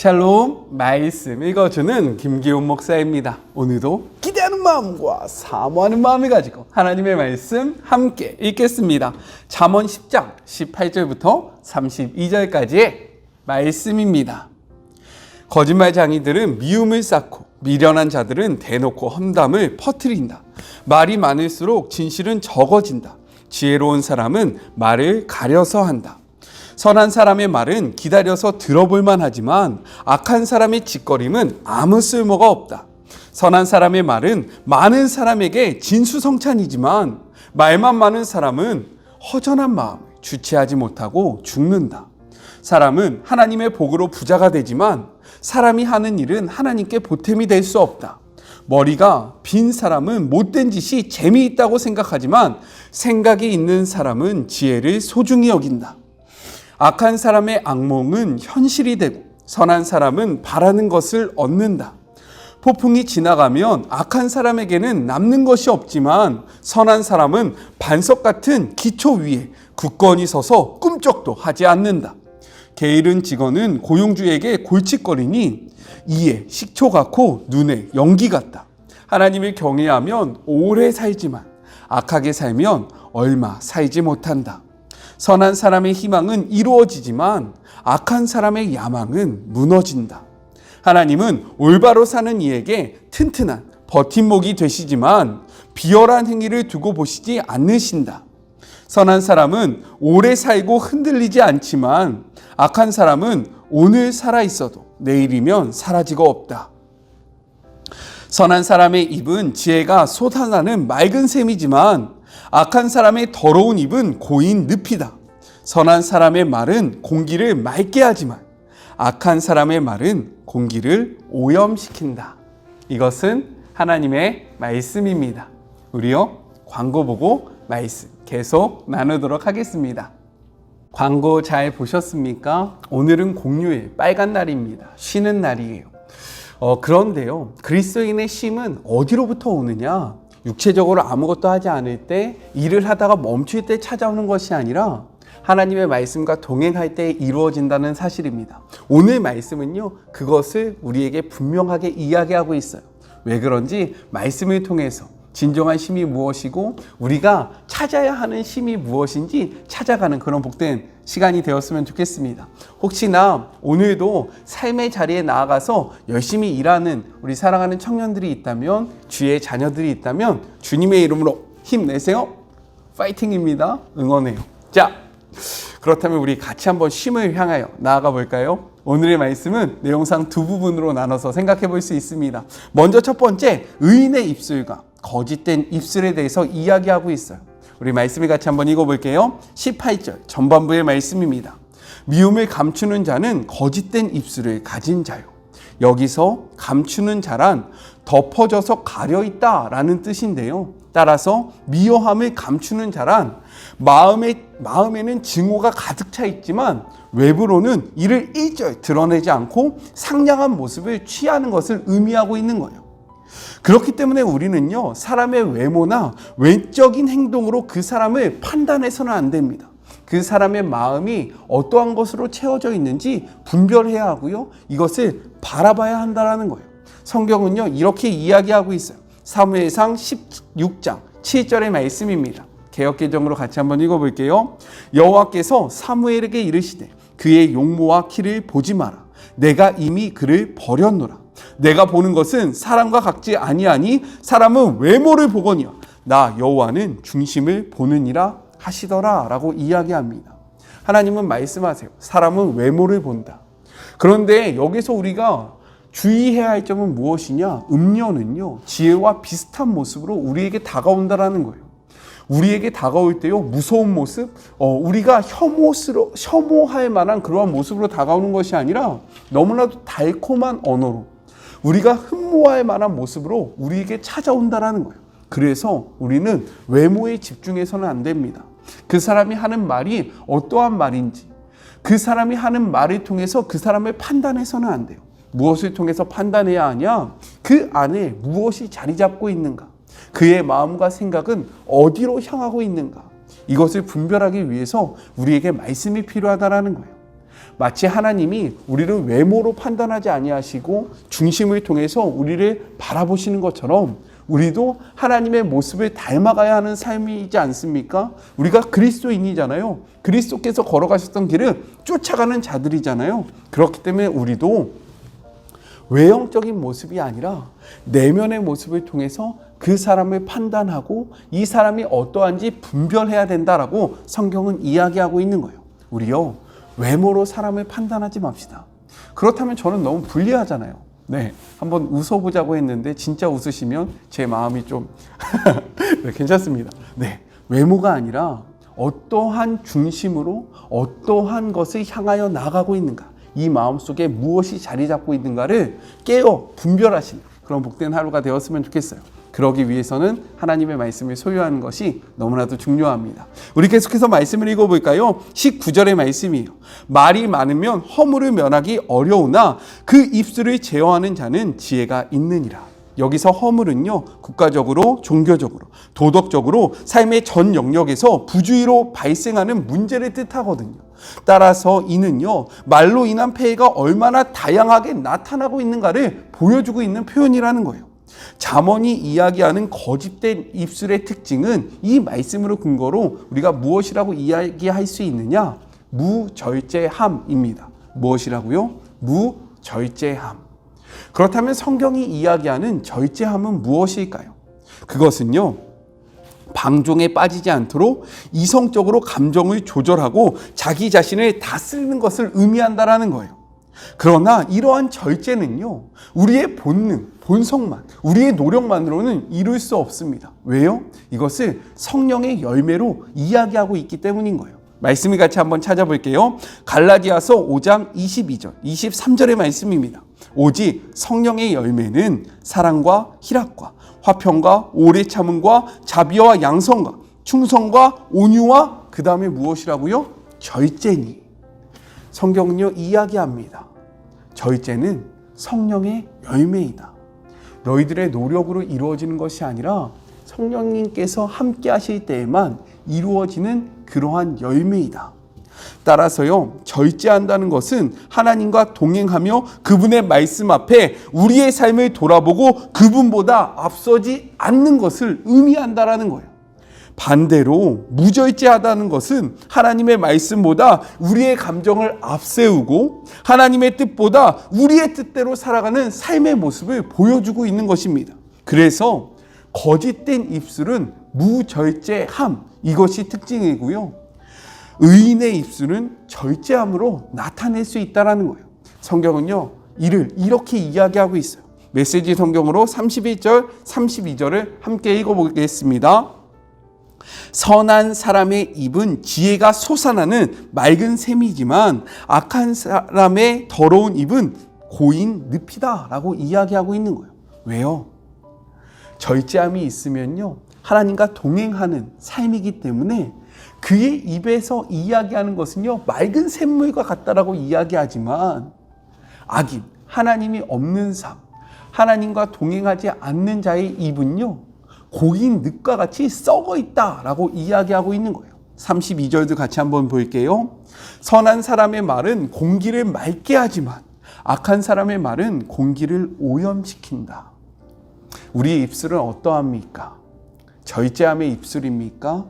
샬롬 말씀 읽어주는 김기훈 목사입니다. 오늘도 기대하는 마음과 사모하는 마음을 가지고 하나님의 말씀 함께 읽겠습니다. 잠언 10장 18절부터 32절까지의 말씀입니다. 거짓말 장이들은 미움을 쌓고 미련한 자들은 대놓고 험담을 퍼뜨린다. 말이 많을수록 진실은 적어진다. 지혜로운 사람은 말을 가려서 한다. 선한 사람의 말은 기다려서 들어볼만 하지만 악한 사람의 짓거림은 아무 쓸모가 없다. 선한 사람의 말은 많은 사람에게 진수성찬이지만 말만 많은 사람은 허전한 마음을 주체하지 못하고 죽는다. 사람은 하나님의 복으로 부자가 되지만 사람이 하는 일은 하나님께 보탬이 될 수 없다. 머리가 빈 사람은 못된 짓이 재미있다고 생각하지만 생각이 있는 사람은 지혜를 소중히 여긴다. 악한 사람의 악몽은 현실이 되고 선한 사람은 바라는 것을 얻는다. 폭풍이 지나가면 악한 사람에게는 남는 것이 없지만 선한 사람은 반석 같은 기초 위에 굳건히 서서 꿈쩍도 하지 않는다. 게으른 직원은 고용주에게 골칫거리니 이에 식초 같고 눈에 연기 같다. 하나님을 경외하면 오래 살지만 악하게 살면 얼마 살지 못한다. 선한 사람의 희망은 이루어지지만 악한 사람의 야망은 무너진다. 하나님은 올바로 사는 이에게 튼튼한 버팀목이 되시지만 비열한 행위를 두고 보시지 않으신다. 선한 사람은 오래 살고 흔들리지 않지만 악한 사람은 오늘 살아 있어도 내일이면 사라지고 없다. 선한 사람의 입은 지혜가 솟아나는 맑은 샘이지만 악한 사람의 더러운 입은 고인 늪이다. 선한 사람의 말은 공기를 맑게 하지만 악한 사람의 말은 공기를 오염시킨다. 이것은 하나님의 말씀입니다. 우리요 광고 보고 말씀 계속 나누도록 하겠습니다. 광고 잘 보셨습니까? 오늘은 공휴일 빨간 날입니다. 쉬는 날이에요. 어, 그런데요, 그리스도인의 쉼은 어디로부터 오느냐? 육체적으로 아무것도 하지 않을 때, 일을 하다가 멈출 때 찾아오는 것이 아니라 하나님의 말씀과 동행할 때 이루어진다는 사실입니다. 오늘 말씀은요, 그것을 우리에게 분명하게 이야기하고 있어요. 왜 그런지 말씀을 통해서 진정한 힘이 무엇이고 우리가 찾아야 하는 힘이 무엇인지 찾아가는 그런 복된 시간이 되었으면 좋겠습니다. 혹시나 오늘도 삶의 자리에 나아가서 열심히 일하는 우리 사랑하는 청년들이 있다면 주의 자녀들이 있다면 주님의 이름으로 힘내세요. 파이팅입니다. 응원해요. 자, 그렇다면 우리 같이 한번 쉼을 향하여 나아가 볼까요? 오늘의 말씀은 내용상 두 부분으로 나눠서 생각해 볼 수 있습니다. 먼저 첫 번째, 의인의 입술과 거짓된 입술에 대해서 이야기하고 있어요. 우리 말씀을 같이 한번 읽어볼게요. 18절 전반부의 말씀입니다. 미움을 감추는 자는 거짓된 입술을 가진 자요. 여기서 감추는 자란 덮어져서 가려 있다라는 뜻인데요. 따라서 미워함을 감추는 자란 마음에 마음에는 증오가 가득 차 있지만 외부로는 이를 일절 드러내지 않고 상냥한 모습을 취하는 것을 의미하고 있는 거예요. 그렇기 때문에 우리는요, 사람의 외모나 외적인 행동으로 그 사람을 판단해서는 안 됩니다. 그 사람의 마음이 어떠한 것으로 채워져 있는지 분별해야 하고요. 이것을 바라봐야 한다는 거예요. 성경은요, 이렇게 이야기하고 있어요. 사무엘상 16장 7절의 말씀입니다. 개혁 개정으로 같이 한번 읽어 볼게요. 여호와께서 사무엘에게 이르시되 그의 용모와 키를 보지 마라. 내가 이미 그를 버렸노라. 내가 보는 것은 사람과 같지 아니하니 사람은 외모를 보거니와 나 여호와는 중심을 보느니라 하시더라라고 이야기합니다. 하나님은 말씀하세요. 사람은 외모를 본다. 그런데 여기서 우리가 주의해야 할 점은 무엇이냐? 음녀는요, 지혜와 비슷한 모습으로 우리에게 다가온다라는 거예요. 우리에게 다가올 때요, 무서운 모습, 어, 우리가 혐오스러, 혐오할 만한 그러한 모습으로 다가오는 것이 아니라 너무나도 달콤한 언어로 우리가 흠모할 만한 모습으로 우리에게 찾아온다라는 거예요. 그래서 우리는 외모에 집중해서는 안 됩니다. 그 사람이 하는 말이 어떠한 말인지, 그 사람이 하는 말을 통해서 그 사람을 판단해서는 안 돼요. 무엇을 통해서 판단해야 하냐? 그 안에 무엇이 자리 잡고 있는가? 그의 마음과 생각은 어디로 향하고 있는가? 이것을 분별하기 위해서 우리에게 말씀이 필요하다라는 거예요. 마치 하나님이 우리를 외모로 판단하지 아니하시고 중심을 통해서 우리를 바라보시는 것처럼 우리도 하나님의 모습을 닮아가야 하는 삶이지 않습니까? 우리가 그리스도인이잖아요. 그리스도께서 걸어가셨던 길을 쫓아가는 자들이잖아요. 그렇기 때문에 우리도 외형적인 모습이 아니라 내면의 모습을 통해서 그 사람을 판단하고 이 사람이 어떠한지 분별해야 된다라고 성경은 이야기하고 있는 거예요. 우리요, 외모로 사람을 판단하지 맙시다. 그렇다면 저는 너무 불리하잖아요. 네, 한번 웃어보자고 했는데 진짜 웃으시면 제 마음이 좀 네, 괜찮습니다. 네, 외모가 아니라 어떠한 중심으로 어떠한 것을 향하여 나가고 있는가, 이 마음 속에 무엇이 자리 잡고 있는가를 깨어 분별하시는 그런 복된 하루가 되었으면 좋겠어요. 그러기 위해서는 하나님의 말씀을 소유하는 것이 너무나도 중요합니다. 우리 계속해서 말씀을 읽어볼까요? 19절의 말씀이에요. 말이 많으면 허물을 면하기 어려우나 그 입술을 제어하는 자는 지혜가 있느니라. 여기서 허물은요, 국가적으로, 종교적으로, 도덕적으로 삶의 전 영역에서 부주의로 발생하는 문제를 뜻하거든요. 따라서 이는요, 말로 인한 폐해가 얼마나 다양하게 나타나고 있는가를 보여주고 있는 표현이라는 거예요. 잠언이 이야기하는 거짓된 입술의 특징은 이 말씀으로 근거로 우리가 무엇이라고 이야기할 수 있느냐? 무절제함입니다. 무엇이라고요? 무절제함. 그렇다면 성경이 이야기하는 절제함은 무엇일까요? 그것은요, 방종에 빠지지 않도록 이성적으로 감정을 조절하고 자기 자신을 다스리는 것을 의미한다라는 거예요. 그러나 이러한 절제는요, 우리의 본능, 본성만, 우리의 노력만으로는 이룰 수 없습니다. 왜요? 이것을 성령의 열매로 이야기하고 있기 때문인 거예요. 말씀을 같이 한번 찾아볼게요. 갈라디아서 5장 22절, 23절의 말씀입니다. 오직 성령의 열매는 사랑과 희락과 화평과 오래 참음과 자비와 양성과 충성과 온유와 그 다음에 무엇이라고요? 절제니. 성경은요 이야기합니다. 절제는 성령의 열매이다. 너희들의 노력으로 이루어지는 것이 아니라 성령님께서 함께 하실 때에만 이루어지는 그러한 열매이다. 따라서요, 절제한다는 것은 하나님과 동행하며 그분의 말씀 앞에 우리의 삶을 돌아보고 그분보다 앞서지 않는 것을 의미한다라는 거예요. 반대로 무절제하다는 것은 하나님의 말씀보다 우리의 감정을 앞세우고 하나님의 뜻보다 우리의 뜻대로 살아가는 삶의 모습을 보여주고 있는 것입니다. 그래서 거짓된 입술은 무절제함 이것이 특징이고요. 의인의 입술은 절제함으로 나타낼 수 있다라는 거예요. 성경은요, 이를 이렇게 이야기하고 있어요. 메시지 성경으로 31절, 32절을 함께 읽어보겠습니다. 선한 사람의 입은 지혜가 솟아나는 맑은 샘이지만 악한 사람의 더러운 입은 고인 늪이다라고 이야기하고 있는 거예요. 왜요? 절제함이 있으면요. 하나님과 동행하는 삶이기 때문에 그의 입에서 이야기하는 것은요. 맑은 샘물과 같다라고 이야기하지만 악인, 하나님이 없는 삶, 하나님과 동행하지 않는 자의 입은요. 고인 늪과 같이 썩어 있다라고 이야기하고 있는 거예요. 32절도 같이 한번 볼게요. 선한 사람의 말은 공기를 맑게 하지만 악한 사람의 말은 공기를 오염시킨다. 우리의 입술은 어떠합니까? 절제함의 입술입니까?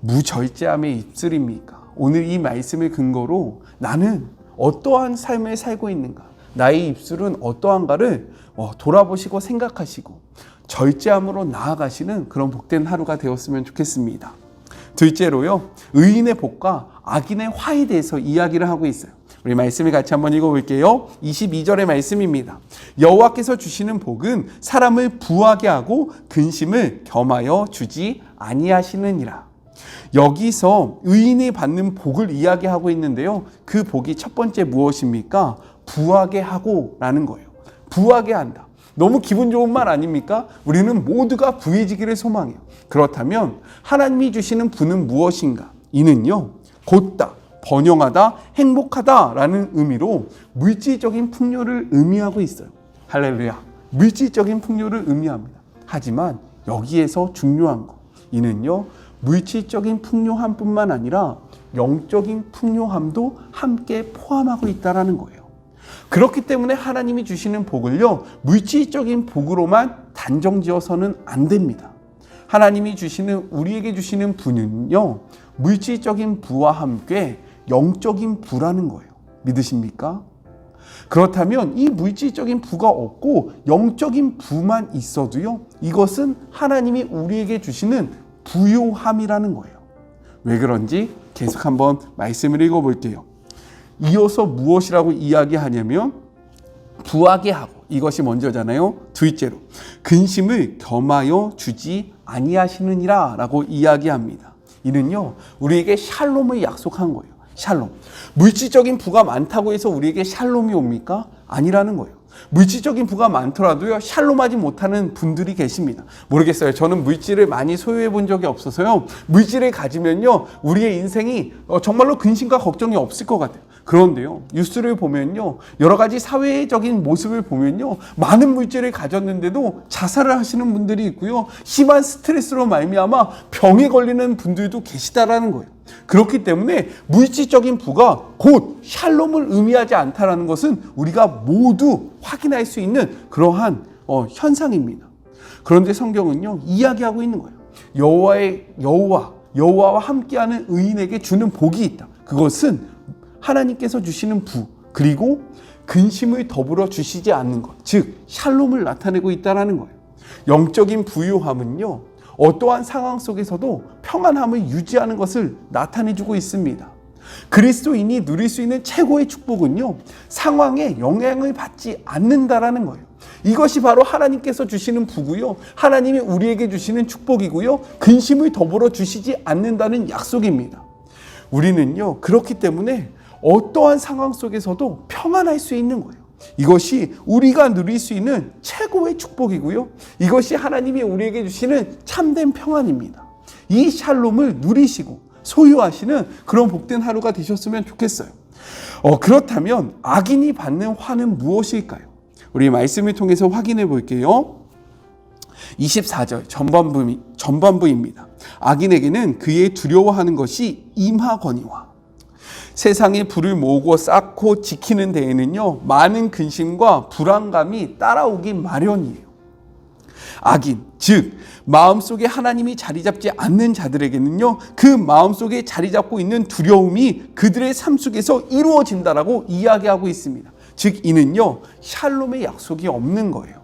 무절제함의 입술입니까? 오늘 이 말씀을 근거로 나는 어떠한 삶을 살고 있는가? 나의 입술은 어떠한가를 어, 돌아보시고 생각하시고 절제함으로 나아가시는 그런 복된 하루가 되었으면 좋겠습니다. 둘째로요, 의인의 복과 악인의 화에 대해서 이야기를 하고 있어요. 우리 말씀을 같이 한번 읽어볼게요. 22절의 말씀입니다. 여호와께서 주시는 복은 사람을 부하게 하고 근심을 겸하여 주지 아니하시느니라. 여기서 의인이 받는 복을 이야기하고 있는데요. 그 복이 첫 번째 무엇입니까? 부하게 하고라는 거예요. 부하게 한다. 너무 기분 좋은 말 아닙니까? 우리는 모두가 부해지기를 소망해요. 그렇다면 하나님이 주시는 부는 무엇인가? 이는요, 곧다, 번영하다, 행복하다라는 의미로 물질적인 풍요를 의미하고 있어요. 할렐루야. 물질적인 풍요를 의미합니다. 하지만 여기에서 중요한 거, 이는요, 물질적인 풍요함뿐만 아니라 영적인 풍요함도 함께 포함하고 있다라는 거예요. 그렇기 때문에 하나님이 주시는 복을요, 물질적인 복으로만 단정지어서는 안 됩니다. 하나님이 주시는, 우리에게 주시는 부는요, 물질적인 부와 함께 영적인 부라는 거예요. 믿으십니까? 그렇다면 이 물질적인 부가 없고 영적인 부만 있어도요, 이것은 하나님이 우리에게 주시는 부요함이라는 거예요. 왜 그런지 계속 한번 말씀을 읽어볼게요. 이어서 무엇이라고 이야기하냐면 부하게 하고 이것이 먼저잖아요. 둘째로 근심을 겸하여 주지 아니하시느니라라고 이야기합니다. 이는요 우리에게 샬롬을 약속한 거예요. 샬롬. 물질적인 부가 많다고 해서 우리에게 샬롬이 옵니까? 아니라는 거예요. 물질적인 부가 많더라도요, 샬롬하지 못하는 분들이 계십니다. 모르겠어요. 저는 물질을 많이 소유해 본 적이 없어서요. 물질을 가지면요, 우리의 인생이 어, 정말로 근심과 걱정이 없을 것 같아요. 그런데요, 뉴스를 보면요, 여러 가지 사회적인 모습을 보면요, 많은 물질을 가졌는데도 자살을 하시는 분들이 있고요, 심한 스트레스로 말미암아 병에 걸리는 분들도 계시다라는 거예요. 그렇기 때문에 물질적인 부가 곧 샬롬을 의미하지 않다라는 것은 우리가 모두 확인할 수 있는 그러한 어, 현상입니다. 그런데 성경은요 이야기하고 있는 거예요. 여호와의 여호와 여호와와 함께하는 의인에게 주는 복이 있다. 그것은 하나님께서 주시는 부 그리고 근심을 더불어 주시지 않는 것, 즉 샬롬을 나타내고 있다라는 거예요. 영적인 부유함은요 어떠한 상황 속에서도 평안함을 유지하는 것을 나타내주고 있습니다. 그리스도인이 누릴 수 있는 최고의 축복은요, 상황에 영향을 받지 않는다라는 거예요. 이것이 바로 하나님께서 주시는 부고요. 하나님이 우리에게 주시는 축복이고요. 근심을 더불어 주시지 않는다는 약속입니다. 우리는요, 그렇기 때문에 어떠한 상황 속에서도 평안할 수 있는 거예요. 이것이 우리가 누릴 수 있는 최고의 축복이고요. 이것이 하나님이 우리에게 주시는 참된 평안입니다. 이 샬롬을 누리시고 소유하시는 그런 복된 하루가 되셨으면 좋겠어요. 어, 그렇다면 악인이 받는 화는 무엇일까요? 우리 말씀을 통해서 확인해 볼게요. 24절 전반부, 전반부입니다. 악인에게는 그의 두려워하는 것이 임하거니와 세상에 불을 모으고 쌓고 지키는 데에는요 많은 근심과 불안감이 따라오기 마련이에요. 악인, 즉 마음속에 하나님이 자리 잡지 않는 자들에게는요 그 마음속에 자리 잡고 있는 두려움이 그들의 삶 속에서 이루어진다라고 이야기하고 있습니다. 즉 이는요 샬롬의 약속이 없는 거예요.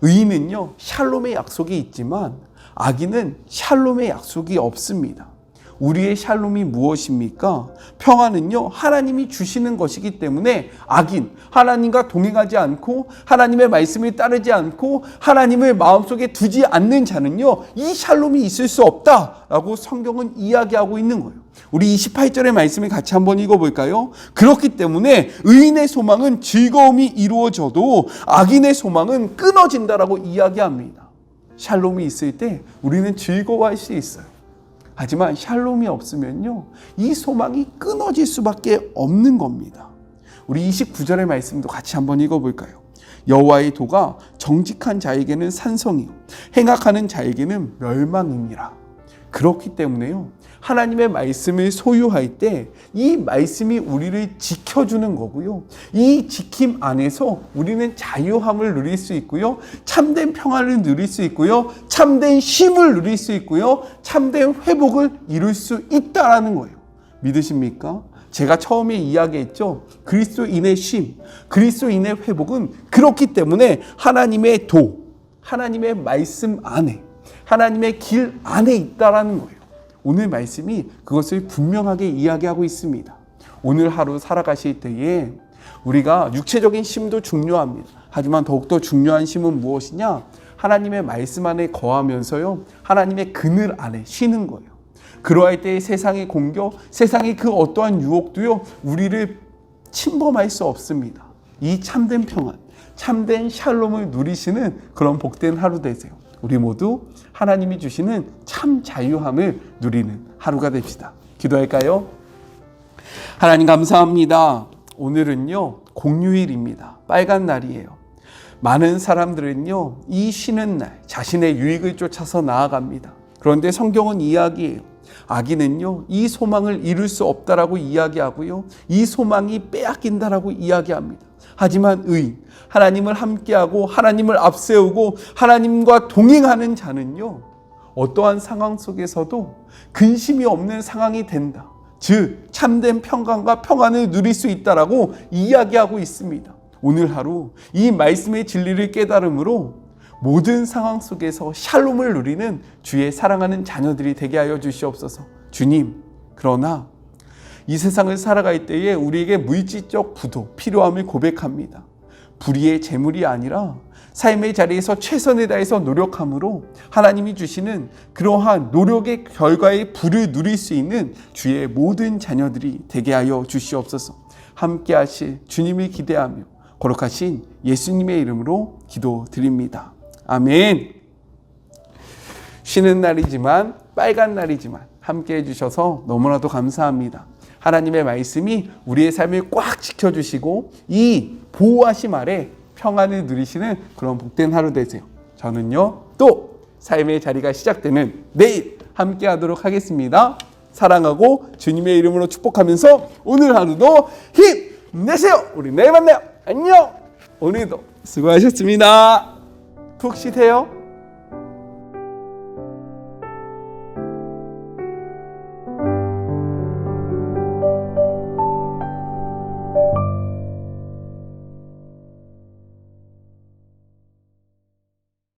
의인은요 샬롬의 약속이 있지만 악인은 샬롬의 약속이 없습니다. 우리의 샬롬이 무엇입니까? 평화는요, 하나님이 주시는 것이기 때문에 악인, 하나님과 동행하지 않고 하나님의 말씀을 따르지 않고 하나님을 마음속에 두지 않는 자는요, 이 샬롬이 있을 수 없다라고 성경은 이야기하고 있는 거예요. 우리 28절의 말씀을 같이 한번 읽어볼까요? 그렇기 때문에 의인의 소망은 즐거움이 이루어져도 악인의 소망은 끊어진다라고 이야기합니다. 샬롬이 있을 때 우리는 즐거워할 수 있어요. 하지만 샬롬이 없으면요, 이 소망이 끊어질 수밖에 없는 겁니다. 우리 29절의 말씀도 같이 한번 읽어볼까요? 여호와의 도가 정직한 자에게는 산성이요 행악하는 자에게는 멸망이니라. 그렇기 때문에요. 하나님의 말씀을 소유할 때 이 말씀이 우리를 지켜주는 거고요. 이 지킴 안에서 우리는 자유함을 누릴 수 있고요. 참된 평화를 누릴 수 있고요. 참된 쉼을 누릴 수 있고요. 참된 회복을 이룰 수 있다라는 거예요. 믿으십니까? 제가 처음에 이야기했죠. 그리스도인의 쉼, 그리스도인의 회복은 그렇기 때문에 하나님의 도, 하나님의 말씀 안에, 하나님의 길 안에 있다라는 거예요. 오늘 말씀이 그것을 분명하게 이야기하고 있습니다. 오늘 하루 살아가실 때에 우리가 육체적인 힘도 중요합니다. 하지만 더욱더 중요한 힘은 무엇이냐? 하나님의 말씀 안에 거하면서요. 하나님의 그늘 안에 쉬는 거예요. 그러할 때 세상의 공격, 세상의 그 어떠한 유혹도요. 우리를 침범할 수 없습니다. 이 참된 평안, 참된 샬롬을 누리시는 그런 복된 하루 되세요. 우리 모두 하나님이 주시는 참 자유함을 누리는 하루가 됩시다. 기도할까요? 하나님 감사합니다. 오늘은요, 공휴일입니다. 빨간 날이에요. 많은 사람들은요, 이 쉬는 날, 자신의 유익을 쫓아서 나아갑니다. 그런데 성경은 이야기해요. 아기는요, 이 소망을 이룰 수 없다라고 이야기하고요. 이 소망이 빼앗긴다라고 이야기합니다. 하지만 의, 하나님을 함께하고 하나님을 앞세우고 하나님과 동행하는 자는요, 어떠한 상황 속에서도 근심이 없는 상황이 된다. 즉, 참된 평강과 평안을 누릴 수 있다라고 이야기하고 있습니다. 오늘 하루 이 말씀의 진리를 깨달음으로 모든 상황 속에서 샬롬을 누리는 주의 사랑하는 자녀들이 되게 하여 주시옵소서. 주님, 그러나 이 세상을 살아갈 때에 우리에게 물질적 부도, 필요함을 고백합니다. 불의의 재물이 아니라 삶의 자리에서 최선을 다해서 노력함으로 하나님이 주시는 그러한 노력의 결과의 불을 누릴 수 있는 주의 모든 자녀들이 되게 하여 주시옵소서. 함께 하실 주님을 기대하며 거룩하신 예수님의 이름으로 기도드립니다. 아멘. 쉬는 날이지만 빨간 날이지만 함께 해주셔서 너무나도 감사합니다. 하나님의 말씀이 우리의 삶을 꽉 지켜주시고 이 보호하심 아래 평안을 누리시는 그런 복된 하루 되세요. 저는요 또 삶의 자리가 시작되는 내일 함께 하도록 하겠습니다. 사랑하고 주님의 이름으로 축복하면서 오늘 하루도 힘내세요. 우리 내일 만나요. 안녕. 오늘도 수고하셨습니다. 푹 쉬세요.